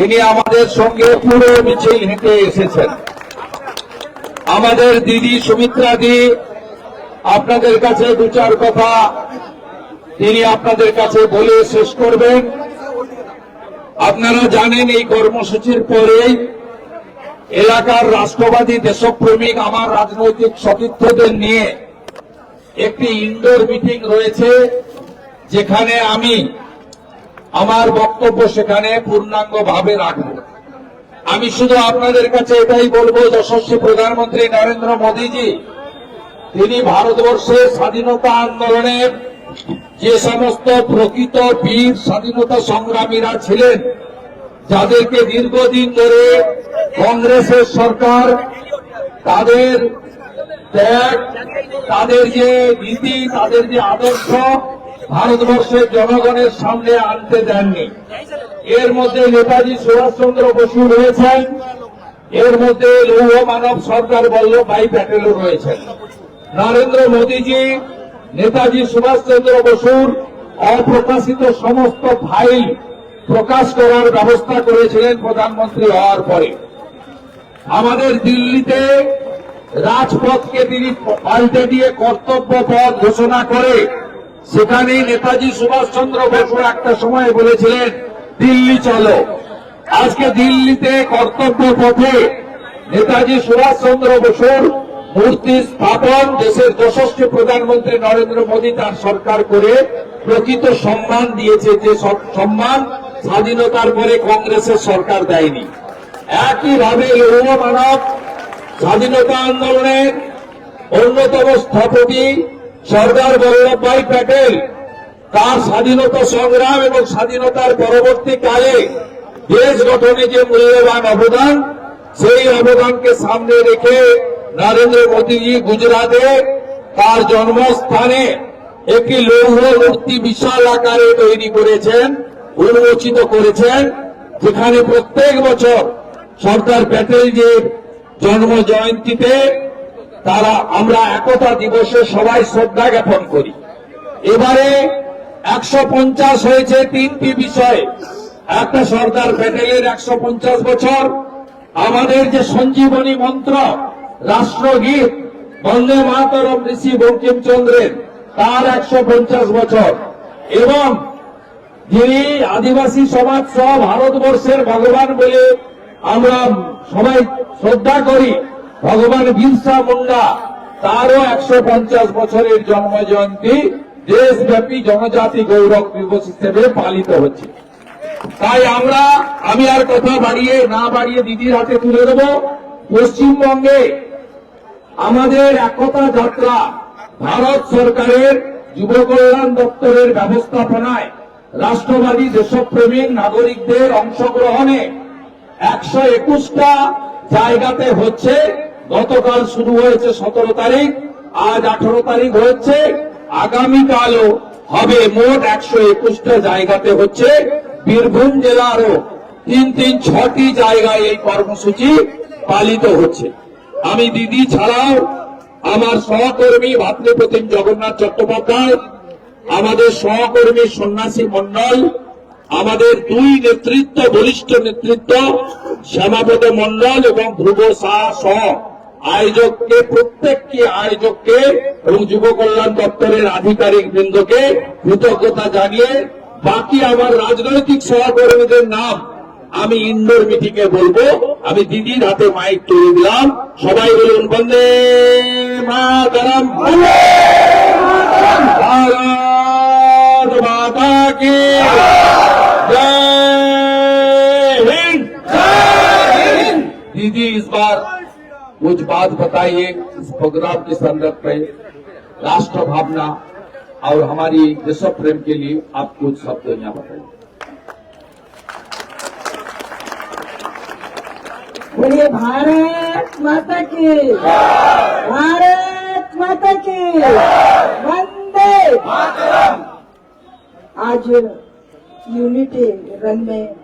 তিনি আমাদের সঙ্গে পুরো মিছিল হেঁটে এসেছেন। আমাদের দিদি সুমিত্রা দি, আপনাদের কাছে দু চার কথা। তিনি আপনাদের কাছে বলে শেষ করবেন। আপনারা জানেন, এই কর্মসূচির পরেই এলাকার রাষ্ট্রবাদী দেশপ্রেমিক আমার রাজনৈতিক সতীর্থদের নিয়ে একটি ইনডোর মিটিং রয়েছে, যেখানে আমি আমার বক্তব্য সেখানে পূর্ণাঙ্গ ভাবে রাখব। আমি শুধু আপনাদের কাছে এটাই বলব, যশস্বী প্রধানমন্ত্রী নরেন্দ্র মোদীজি, তিনি ভারতবর্ষের স্বাধীনতা আন্দোলনের যে সমস্ত প্রকৃত বীর স্বাধীনতা সংগ্রামীরা ছিলেন, যাদেরকে দীর্ঘদিন ধরে কংগ্রেসের সরকার, তাদের ত্যাগ, তাদের যে নীতি, তাদের যে আদর্শ ভারতবর্ষের জনগণের সামনে আনতে দেননি। এর মধ্যে নেতাজি সুভাষচন্দ্র বসু রয়েছেন। এর মধ্যে লৌহ মানব সরকার বল্লভভাই প্যাটেলও রয়েছেন। নরেন্দ্র মোদীজি, নেতাজি সুভাষচন্দ্র বসুর অপ্রকাশিত সমস্ত ফাইল প্রকাশ করার ব্যবস্থা করেছিলেন প্রধানমন্ত্রী হওয়ার পরে। আমাদের দিল্লিতে রাজপথকে তিনি পাল্টে দিয়ে কর্তব্য পথ ঘোষণা করে সেখানেই নেতাজি সুভাষচন্দ্র বসু একটা সময় বলেছিলেন, দিল্লি চলো। আজকে দিল্লিতে কর্তব্য পথে নেতাজি সুভাষচন্দ্র বসুর মূর্তি স্থাপন দেশের যশস্বী প্রধানমন্ত্রী নরেন্দ্র মোদী তার সরকার করে প্রকৃত সম্মান দিয়েছে যে সম্মান স্বাধীনতার পরে কংগ্রেসের সরকার দেয়নি। একইভাবে লৌহ মানব স্বাধীনতা আন্দোলনের অন্যতম স্থপতি সর্দার বল্লভভাই প্যাটেল, তার স্বাধীনতা সংগ্রাম এবং স্বাধীনতার পরবর্তীকালে দেশ গঠনে যে মূল্যবান অবদান, সেই অবদানকে সামনে রেখে নরেন্দ্র মোদীজি গুজরাটে তার জন্মস্থানে একটি লৌহ মূর্তি বিশাল আকারে তৈরি করেছেন, উন্মোচিত করেছেন, যেখানে প্রত্যেক বছর সর্দার প্যাটেলজির জন্ম জয়ন্তীতে তারা আমরা একতা দিবসে সবাই শ্রদ্ধা জ্ঞাপন করি। এবারে একশো পঞ্চাশ হয়েছে তিনটি বিষয়ে। একটা সর্দার প্যাটেলের একশো পঞ্চাশ বছর, আমাদের যে সঞ্জীবনী মন্ত্র, রাষ্ট্রগীত, বন্দে মাতরম ঋষি বঙ্কিমচন্দ্রের, তার একশো পঞ্চাশ বছর। এবং যিনি আদিবাসী সমাজ সহ ভারতবর্ষের ভগবান বলে আমরা সবাই শ্রদ্ধা করি ভগবান বিরসা মুন্ডা, তারও একশো পঞ্চাশ বছরের জন্ম জয়ন্তী দেশব্যাপী জনজাতি গৌরব দিবস হিসেবে পালিত হচ্ছে। তাই আমরা, আমি আর কথা বাড়িয়ে, না বাড়িয়ে দিদির হাতে তুলে দেব। পশ্চিমবঙ্গে আমাদের একতা যাত্রা ভারত সরকারের যুব কল্যাণ দপ্তরের ব্যবস্থাপনায় রাষ্ট্রবাদী দেশপ্রেমিক নাগরিকদের অংশগ্রহণে একশো একুশটা জায়গাতে হচ্ছে। গতকাল শুরু হয়েছে সতেরো তারিখ, আজ আঠারো তারিখ হচ্ছে আগামীকালও হবে মোট একশো একুশটা জায়গাতে হচ্ছে। বীরভূম জেলারও তিন তিন, ছটি জায়গায় এই কর্মসূচি পালিত হচ্ছে। আমি দিদি ছাড়াও আমার সহকর্মী ভাতৃপ্রতিম জগন্নাথ চট্টোপাধ্যায়, আমাদের সহকর্মী সন্ন্যাসী মন্ডল, আমাদের দুই নেতৃত্ব বরিষ্ঠ নেতৃত্ব, শ্যামাপদ মন্ডল এবং ধ্রুব শাহ সহ আয়োজককে প্রত্যেকটি আয়োজককে এবং যুব কল্যাণ দপ্তরের আধিকারিক বৃন্দকে কৃতজ্ঞতা জানিয়ে বাকি আমার রাজনৈতিক সহকর্মীদের নাম আমি ইন্ডোর মিটিং এ বলব। আমি দিদির হাতে মাইক তুলে দিলাম। সবাই বলুন বন্দে মাতারাম। দিদি ইস বার कुछ बात बताइए इस प्रोग्राम के संदर्भ में राष्ट्र भावना और हमारी देश प्रेम के लिए आप कुछ शब्द यहाँ बताइए। बोलिए, भारत माता की। भारत माता की। वंदे आज यूनिटी रन में